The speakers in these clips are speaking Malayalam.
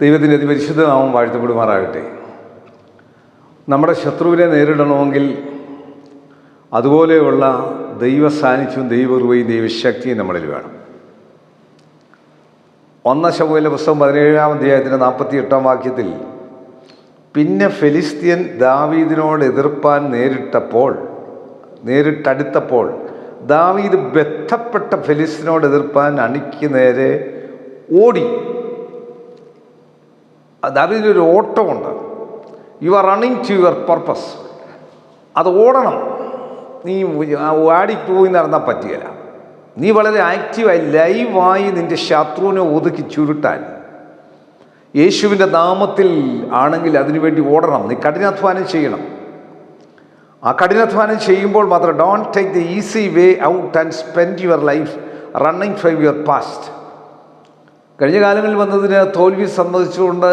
ദൈവത്തിന്റെ അതിപരിശുദ്ധ നാമം വാഴ്ത്തപ്പെടുമാറാകട്ടെ. നമ്മുടെ ശത്രുവിനെ നേരിടണമെങ്കിൽ അതുപോലെയുള്ള ദൈവ സാന്നിധ്യവും ദൈവകൃപയും ദൈവശക്തിയും നമ്മളിൽ വേണം. ഒന്ന ശബുവിലെ പുസ്തകം പതിനേഴാം അധ്യായത്തിന്റെ നാൽപ്പത്തി എട്ടാം വാക്യത്തിൽ പിന്നെ ഫെലിസ്തീൻ ദാവീദിനോട് എതിർപ്പാൻ നേരിട്ടപ്പോൾ നേരിട്ടടുത്തപ്പോൾ ദാവീദ് ബന്ധപ്പെട്ട ഫെലിസ്തീനോട് എതിർപ്പാൻ അണിക്ക് നേരെ ഓടി ദാവീദിനൊരു ഓട്ടമുണ്ട്. You are running to your purpose അത് ഓടണം. നീ ഓടിപ്പോയി നടന്നാൽ പറ്റുകയില്ല നീ വളരെ ആക്റ്റീവായി ലൈവായി നിന്റെ ശത്രുവിനെ ഒതുക്കി ചുരുട്ടാൻ. യേശുവിന്റെ നാമത്തിൽ ആണെങ്കിൽ അതിനുവേണ്ടി ഓടണം. നീ കഠിനാധ്വാനം ചെയ്യണം. ആ കഠിനാധ്വാനം ചെയ്യുമ്പോൾ മാത്രം don't take the easy way out and spend your life running from your past കഴിഞ്ഞ കാലങ്ങളിൽ വന്നതിന് തോൽവി സമ്മതിച്ചുകൊണ്ട്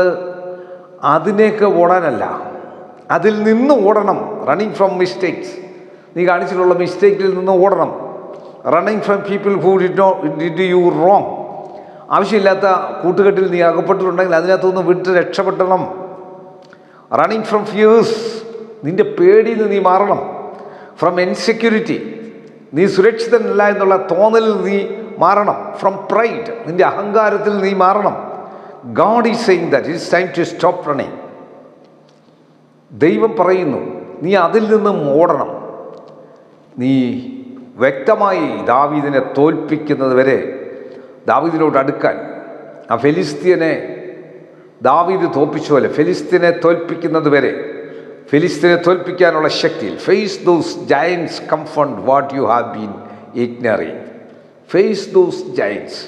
അതിനേക്ക് ഓടാനല്ല. അതിൽ നിന്ന് ഓടണം. റണ്ണിങ് ഫ്രം മിസ്റ്റേക്സ് നീ കാണിച്ചിട്ടുള്ള മിസ്റ്റേക്കിൽ നിന്ന് ഓടണം. Running from people who did no did you wrong ആവശ്യമില്ലാത്ത കൂട്ടുകെട്ടിൽ നീ അകപ്പെട്ടിട്ടുണ്ടെങ്കിൽ അതിനകത്തുനിന്ന് വിട്ട് രക്ഷപ്പെടണം. റണ്ണിങ് ഫ്രം ഫിയേഴ്സ് നിന്റെ പേടിയിൽ നിന്ന് നീ മാറണം. ഫ്രം ഇൻസെക്യൂരിറ്റി നീ സുരക്ഷിതനല്ല എന്നുള്ള തോന്നലിൽ നീ മാറണം. ഫ്രം പ്രൈഡ് നിന്റെ അഹങ്കാരത്തിൽ നീ മാറണം. God is saying that it's time to stop running ദൈവം പറയുന്നു നീ അതിൽ നിന്നും ഓടണം. നീ വ്യക്തമായി ദാവീദിനെ തോൽപ്പിക്കുന്നത് വരെ ദാവീദിനോട് അടുക്കാൻ. ആ ഫെലിസ്തീനെ ദാവീദ് തോൽപ്പിച്ച പോലെ ഫെലിസ്തീനെ തോൽപ്പിക്കുന്നത് വരെ ഫിലിസ്തീനെ തോൽപ്പിക്കാനുള്ള ശക്തിയിൽ face those giants confront what you have been ignoring face those giants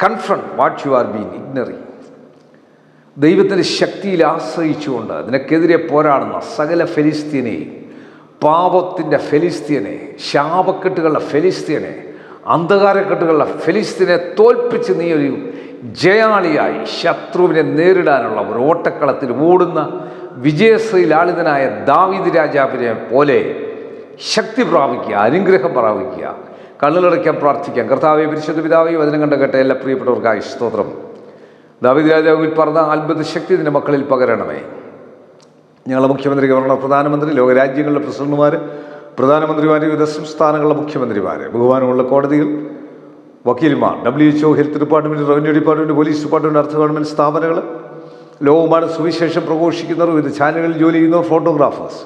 confront what you are been ignoring ദൈവത്തിന്റെ ശക്തിയിൽ ആശ്രയിച്ചുകൊണ്ട് അതിനക്കെതിരെ പോരാടുന്ന സകല ഫെലിസ്തീനെയും പാപത്തിന്റെ ഫെലിസ്തീനെ ശാപക്കെട്ടുകളുടെ ഫെലിസ്തീനെ അന്ധകാരക്കെട്ടുകളുടെ ഫെലിസ്തീനെ തോൽപ്പിച്ച് നീ ഒരു ജയാളിയായി ശത്രുവിനെ നേരിടാനുള്ള ഒരു ഓട്ടക്കളത്തിൽ ഓടുന്ന വിജയശ്രീ ലാളിതനായ ദാവീദ് രാജാവിനെ പോലെ ശക്തി പ്രാപിക്കുക അനുഗ്രഹം പ്രാപിക്കുക. കണ്ണുലടയ്ക്കാൻ പ്രാർത്ഥിക്കാം. കർത്താവെ പരിശുദ്ധ പിതാവെ വചനം കണ്ട കേട്ട എല്ലാ പ്രിയപ്പെട്ടവർക്കായി സ്തോത്രം. ദാവിദ് രാജാവിൽ പറഞ്ഞ അത്ഭുത ശക്തി ഇതിന്റെ മക്കളിൽ പകരണമേ. ഞങ്ങളുടെ മുഖ്യമന്ത്രി ഗവർണർ പ്രധാനമന്ത്രി ലോകരാജ്യങ്ങളിലെ പ്രസിഡന്റുമാർ പ്രധാനമന്ത്രിമാർ വിവിധ സംസ്ഥാനങ്ങളിലെ മുഖ്യമന്ത്രിമാർ ബഹുമാനമുള്ള കോടതികൾ വക്കീൽമാർ W H O health department revenue department police department അർത്ഥ ഗവൺമെന്റ് സ്ഥാപനങ്ങൾ ലോകമാണ് സുവിശേഷം പ്രഘോഷിക്കുന്നവർ വിവിധ ചാനലുകളിൽ ജോലി ചെയ്യുന്നവർ ഫോട്ടോഗ്രാഫേഴ്സ്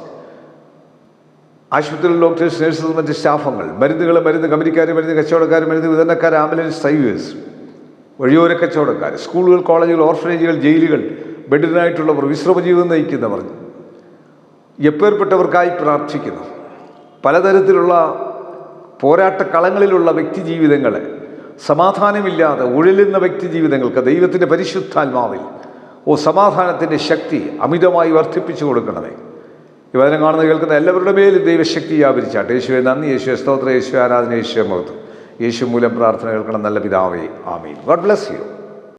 ആശുപത്രിയിൽ ഡോക്ടേഴ്സ് നഴ്സസ് മറ്റ് സ്റ്റാഫുകൾ മരുന്നുകൾ മരുന്ന് കമ്പനിക്കാർ മരുന്ന് കച്ചവടക്കാർ മരുന്ന് വിതരണക്കാർ ആംബുലൻസ് ഡ്രൈവേഴ്സ് വഴിയോര കച്ചവടക്കാർ സ്കൂളുകൾ കോളേജുകൾ ഓർഫനേജുകൾ ജയിലുകൾ ബെഡിനായിട്ടുള്ളവർ വിശ്രമ ജീവിതം നയിക്കുന്നവർ എപ്പേർപ്പെട്ടവർക്കായി പ്രാർത്ഥിക്കുന്നു. പലതരത്തിലുള്ള പോരാട്ട കളങ്ങളിലുള്ള വ്യക്തി ജീവിതങ്ങളെ സമാധാനമില്ലാതെ ഉഴലുന്ന വ്യക്തി ജീവിതങ്ങൾക്ക് ദൈവത്തിന്റെ പരിശുദ്ധാത്മാവിൽ ഓ സമാധാനത്തിന്റെ ശക്തി അമിതമായി വർദ്ധിപ്പിച്ചു കൊടുക്കണമേ. ഈ കാണുന്ന കേൾക്കുന്ന എല്ലാവരുടെ മേലും ദൈവശക്തി വ്യാപരിച്ചാട്ടെ. യേശുവെ നന്ദി. യേശു സ്തോത്ര. യേശു ആരാധന. യേശു മഹത്വം. യേശു മൂലം പ്രാർത്ഥന കേൾക്കണം. നല്ല പിതാവേ. ആമീൻ. God bless you.